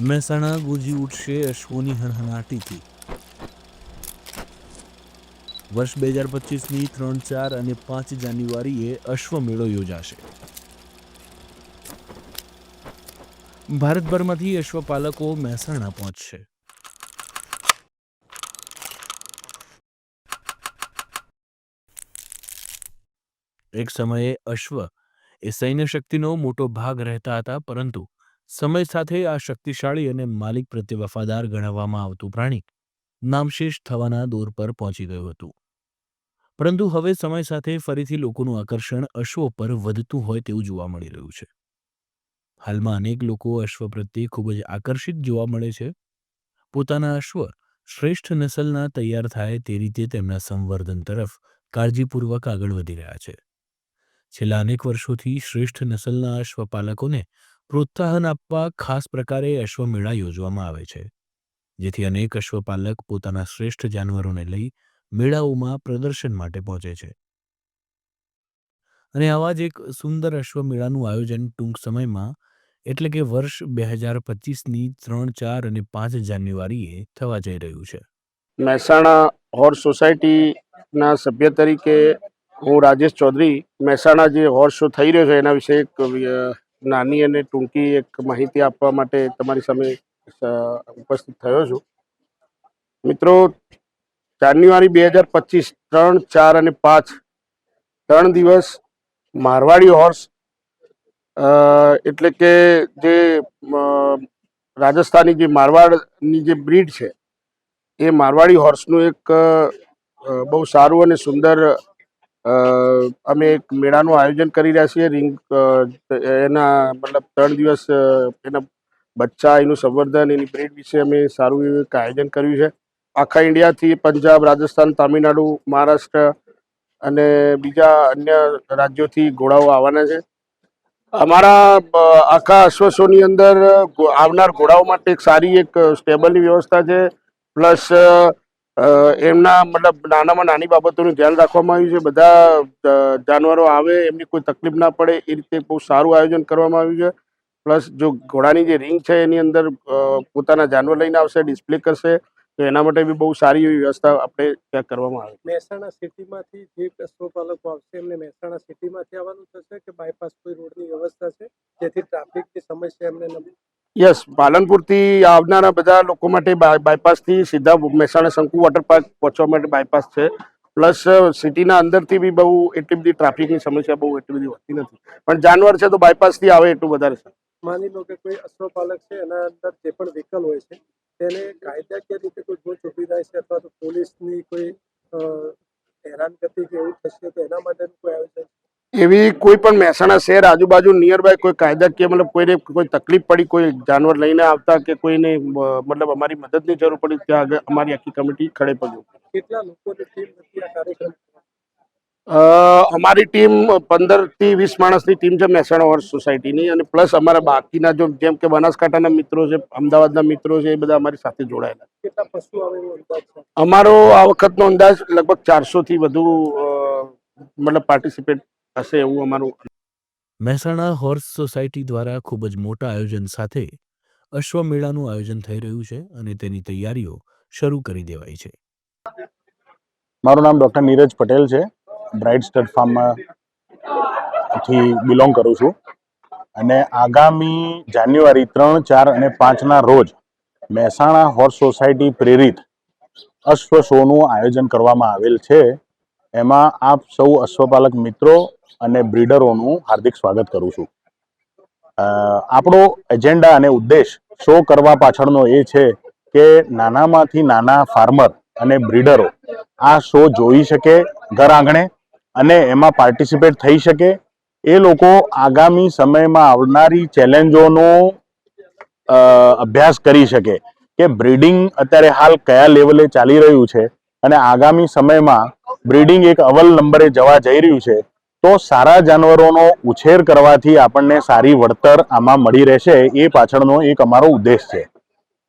મહેસાણા ગુંજી ઉઠશે અશ્વોની હણહણાટીથી. વર્ષ બે હજાર પચીસની ત્રણ ચાર અને પાંચ જાન્યુઆરીએ અશ્વ મેળો યોજાશે. ભારતભરમાંથી અશ્વપાલકો મહેસાણા પહોંચશે. એક સમયે અશ્વ એ સૈન્ય શક્તિનો મોટો ભાગ રહેતા હતા, પરંતુ સમય સાથે આ શક્તિશાળી અને માલિક પ્રત્યે વફાદાર ગણાવવામાં આવતું પ્રાણી નામશેષ થવાના દોર પર પહોંચી ગયું હતું. પરંતુ હવે સમય સાથે ફરીથી લોકોનું આકર્ષણ અશ્વો પર વધતું હોય તેવું જોવા મળી રહ્યું છે. હાલમાં અનેક લોકો અશ્વ પ્રત્યે ખૂબ જ આકર્ષિત જોવા મળે છે. પોતાના અશ્વ શ્રેષ્ઠ નસલના તૈયાર થાય તે રીતે તેમના સંવર્ધન તરફ કાળજીપૂર્વક આગળ વધી રહ્યા છે. છેલ્લા અનેક વર્ષોથી શ્રેષ્ઠ નસલના અશ્વપાલકોને પ્રોત્સાહન આપવા ખાસ પ્રકારે અશ્વમેળા યોજવામાં આવે છે, જેથી અનેક અશ્વપાલક પોતાના શ્રેષ્ઠ જાનવરોને લઈ મેળાઓમાં પ્રદર્શન માટે પહોંચે છે. અને આવા જ એક સુંદર અશ્વમેળાનું આયોજન ટૂંક સમયમાં એટલે કે વર્ષ બે હજાર પચીસની ત્રણ ચાર અને પાંચ જાન્યુઆરીએ થવા જઈ રહ્યું છે. મહેસાણા હોર્સ સોસાયટીના સભ્ય તરીકે હું રાજેશ ચૌધરી, મહેસાણા જે હોર્સ શો થઈ રહ્યો છે એના વિશે એક નાની અને ટૂંકી એક માહિતી આપવા માટે તમારી સામે ઉપસ્થિત થયો છું. મિત્રો, જાન્યુઆરી બે હજાર પચીસ, ત્રણ, ચાર અને પાંચ, ત્રણ દિવસ મારવાડી હોર્સ એટલે કે જે રાજસ્થાની જે મારવાડની જે બ્રીડ છે, એ મારવાડી હોર્સનું એક બહુ સારું અને સુંદર અમે એક મેળાનું આયોજન કરી રહ્યા છીએ, રિંગ એના મતલબ ત્રણ દિવસ એના બચ્ચા, એનું સંવર્ધન, એની બ્રીડ વિશે અમે સારું એવું આયોજન કર્યું છે. આખા ઇન્ડિયાથી પંજાબ, રાજસ્થાન, તામિલનાડુ, મહારાષ્ટ્ર અને બીજા અન્ય રાજ્યોથી ઘોડાઓ આવવાના છે. અમારા આખા અશ્વસોની અંદર આવનાર ઘોડાઓ માટે એક સારી એક સ્ટેબલની વ્યવસ્થા છે. પ્લસ એમના મતલબ નાનામાં નાની બાબતોનું ધ્યાન રાખવામાં આવ્યું છે. બધા જાનવરો આવે, એમની કોઈ તકલીફ ના પડે, એ રીતે બહુ સારું આયોજન કરવામાં આવ્યું છે. પ્લસ જો ઘોડાની જે રિંગ છે, એની અંદર પોતાના જાનવર લઈને આવશે, ડિસ્પ્લે કરશે, તો એના માટે બી બહુ સારી એવી વ્યવસ્થા આપણે ત્યાં કરવામાં આવે. મહેસાણા સિટીમાંથી જે પશુપાલકો આવશે, એમને મહેસાણા સિટીમાંથી આવવાનું થશે કે બાયપાસ કોઈ રોડની વ્યવસ્થા છે, જેથી ટ્રાફિકની સમસ્યા એમને યસ પાલનપુરથી આવનારા બધા લોકો માટે બાય- બાયપાસથી સીધા મહેસાણા શંકુ વોટર પાર્ક પહોંચવા માટે બાયપાસ છે. પ્લસ સિટીના અંદરથી બી બહુ એટલી બધી ટ્રાફિકની સમસ્યા બહુ એટલી બધી હોતી નથી. પણ જાનવર છે તો બાયપાસથી આવે એટલું વધારે છે. માની લો કે કોઈ અશ્વપાલક છે, એના અંદર જે પણ વ્હીકલ હોય છે, તેને કાયદાકીય રીતે કોઈ ભૂલ ચૂકી જાય છે અથવા તો પોલીસની કોઈ હેરાન હેરાનગતિ કે એવું થશે તો એના માટેનું કોઈ આયોજન એવી કોઈ પણ મહેસાણા શહેર આજુબાજુ નિયર બાય કોઈ કાયદાકીય મતલબ કોઈને કોઈ તકલીફ પડી કોઈ જાનવર લઈને આવતા કે કોઈને મતલબ અમારી મદદની જરૂર પડી ત્યાં આગળ અમારી આખી કમિટી ખડે પગી ઉતરી. કેટલા લોકોની ટીમ હતી આ કાર્યક્રમ? અ, અમારી ટીમ પંદરથી વીસ માણસની ટીમ છે મહેસાણા હોર્સ સોસાયટીની અને પ્લસ અમારા બાકીના જો જેમ કે બનાસકાંઠાના મિત્રો છે અમદાવાદના મિત્રો છે એ બધા અમારી સાથે જોડાયેલા. અમારો આ વખતનો અંદાજ લગભગ ચારસો થી વધુ મતલબ પાર્ટિસિપેટ હશે એવું અમારું મહેસાણા હોર્સ સોસાયટી દ્વારા ખૂબ જ મોટા આયોજન સાથે અશ્વમેળાનું આયોજન થઈ રહ્યું છે અને તેની તૈયારીઓ શરૂ કરી દેવાઈ છે. મારું નામ ડૉક્ટર નીરજ પટેલ છે. બ્રાઇટ સ્ટડ ફાર્મમાંથી બિલોંગ કરું છું. અને આગામી જાન્યુઆરી ત્રણ ચાર અને પાંચના રોજ મહેસાણા હોર્સ સોસાયટી પ્રેરિત અશ્વ શોનું આયોજન કરવામાં આવેલ છે. એમાં આપ સૌ અશ્વપાલક મિત્રો અને બ્રીડરોનું હાર્દિક સ્વાગત કરું છું. આપણો એજન્ડા અને ઉદ્દેશ શો કરવા પાછળનો એ છે કે નાનામાંથી નાના ફાર્મર અને બ્રીડરો આ શો જોઈ શકે ઘર આંગણે અને એમાં પાર્ટિસિપેટ થઈ શકે. એ લોકો આગામી સમયમાં આવનારી ચેલેન્જોનો અભ્યાસ કરી શકે કે બ્રીડિંગ અત્યારે હાલ કયા લેવલે ચાલી રહ્યું છે અને આગામી સમયમાં બ્રીડિંગ એક અવ્વલ નંબરે જવા જઈ રહ્યું છે તો સારા જાનવરોનો ઉછેર કરવાથી આપણને સારી વળતર આમાં મળી રહેશે. એ પાછળનો એક અમારો ઉદ્દેશ છે.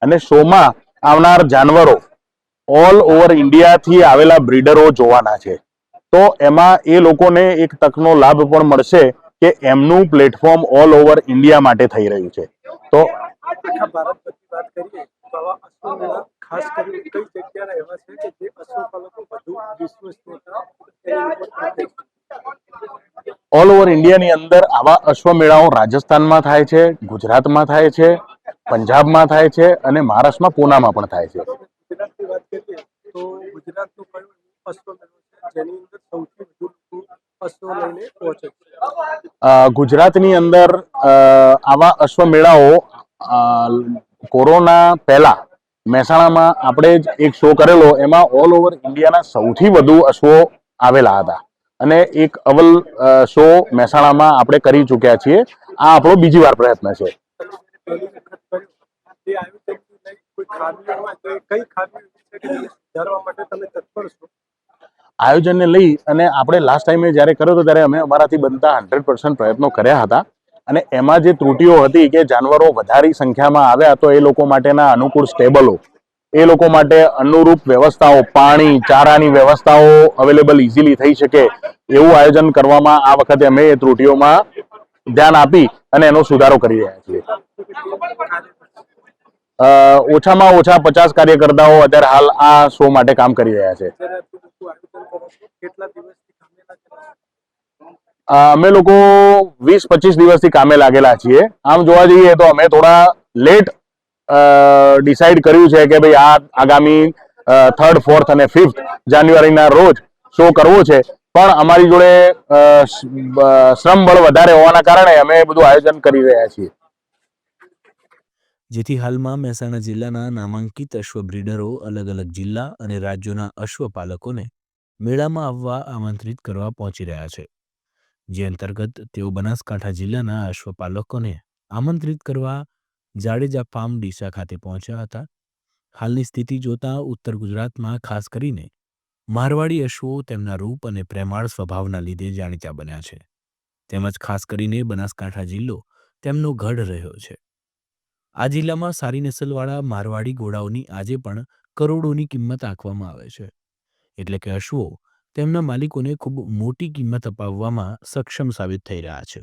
અને શોમાં આવનાર જાનવરો ઓલ ઓવર ઇન્ડિયાથી આવેલા બ્રીડરો જોવાના છે. તો એમાં એ લોકોને એક તકનો લાભ પણ મળશે કે એમનું પ્લેટફોર્મ ઓલ ઓવર ઇન્ડિયા માટે થઈ રહ્યું છે. તો ખાસ ઓલ ઓવર ઇન્ડિયાની અંદર આવા અશ્વમેળાઓ રાજસ્થાનમાં થાય છે ગુજરાતમાં થાય છે પંજાબમાં થાય છે અને મહારાષ્ટ્રમાં પૂનામાં પણ થાય છે. ગુજરાતની અંદર આવા અશ્વમેળાઓ કોરોના પહેલા મહેસાણામાં આપણે જ એક શો કરેલો એમાં ઓલ ઓવર ઇન્ડિયાના સૌથી વધુ અશ્વો આવેલા હતા. અને એક અવલ શો મહેસાણામાં આપણે કરી ચૂક્યા છીએ. આ આપણો બીજી વાર પ્રયત્ન છે. આયોજનને લઈ અને આપણે લાસ્ટ ટાઈમે જ્યારે કર્યો હતો ત્યારે અમે અમારાથી બનતા હંડ્રેડ પર્સન્ટ પ્રયત્નો કર્યા હતા. અને એમાં જે ત્રુટીઓ હતી કે જાનવરો વધારે સંખ્યામાં આવ્યા તો એ લોકો માટેના અનુકૂળ સ્ટેબલો એ લોકો માટે અનુરૂપ વ્યવસ્થાઓ, પાણી, ચારાની વ્યવસ્થાઓ અવેલેબલ ઇઝીલી થઈ શકે એવું આયોજન કરવામાં આ વખતે અમે એ ત્રુટીઓમાં ધ્યાન આપી અને એનો સુધારો કરી રહ્યા છીએ. ઓછામાં ઓછા પચાસ કાર્યકર્તાઓ અત્યારે હાલ આ શો માટે કામ કરી રહ્યા છે. અમે લોકો વીસ પચીસ દિવસથી કામે લાગેલા છીએ. આમ જોવા જઈએ તો અમે થોડા લેટ ડિસાઈડ કર્યું છે કે ભાઈ આ આગામી થર્ડ ફોર્થ અને ફિફ્થ જાન્યુઆરીના રોજ શો કરવો છે. પણ અમારી જોડે શ્રમ બળ વધારે હોવાના કારણે અમે બધું આયોજન કરી રહ્યા છીએ. જેથી હાલમાં મહેસાણા જિલ્લાના નામાંકિત અશ્વ બ્રીડરો અલગ અલગ જિલ્લા અને રાજ્યોના અશ્વપાલકોને મેળામાં આવવા આમંત્રિત કરવા પહોંચી રહ્યા છે. જે અંતર્ગત તેઓ બનાસકાંઠા જિલ્લાના અશ્વપાલકોને આમંત્રિત કરવા જાડેજા ફાર્મ ડીસા ખાતે પહોંચ્યા હતા. હાલની સ્થિતિ જોતા ઉત્તર ગુજરાતમાં ખાસ કરીને મારવાડી અશ્વો તેમના રૂપ અને પ્રેમાળ સ્વભાવના લીધે જાણીતા બન્યા છે. તેમજ ખાસ કરીને બનાસકાંઠા જિલ્લો તેમનો ગઢ રહ્યો છે. આ જિલ્લામાં સારી નસલવાળા મારવાડી ઘોડાઓની આજે પણ કરોડોની કિંમત આંકવામાં આવે છે. એટલે કે અશ્વો તેમના માલિકોને ખૂબ મોટી કિંમત અપાવવામાં સક્ષમ સાબિત થઈ રહ્યા છે.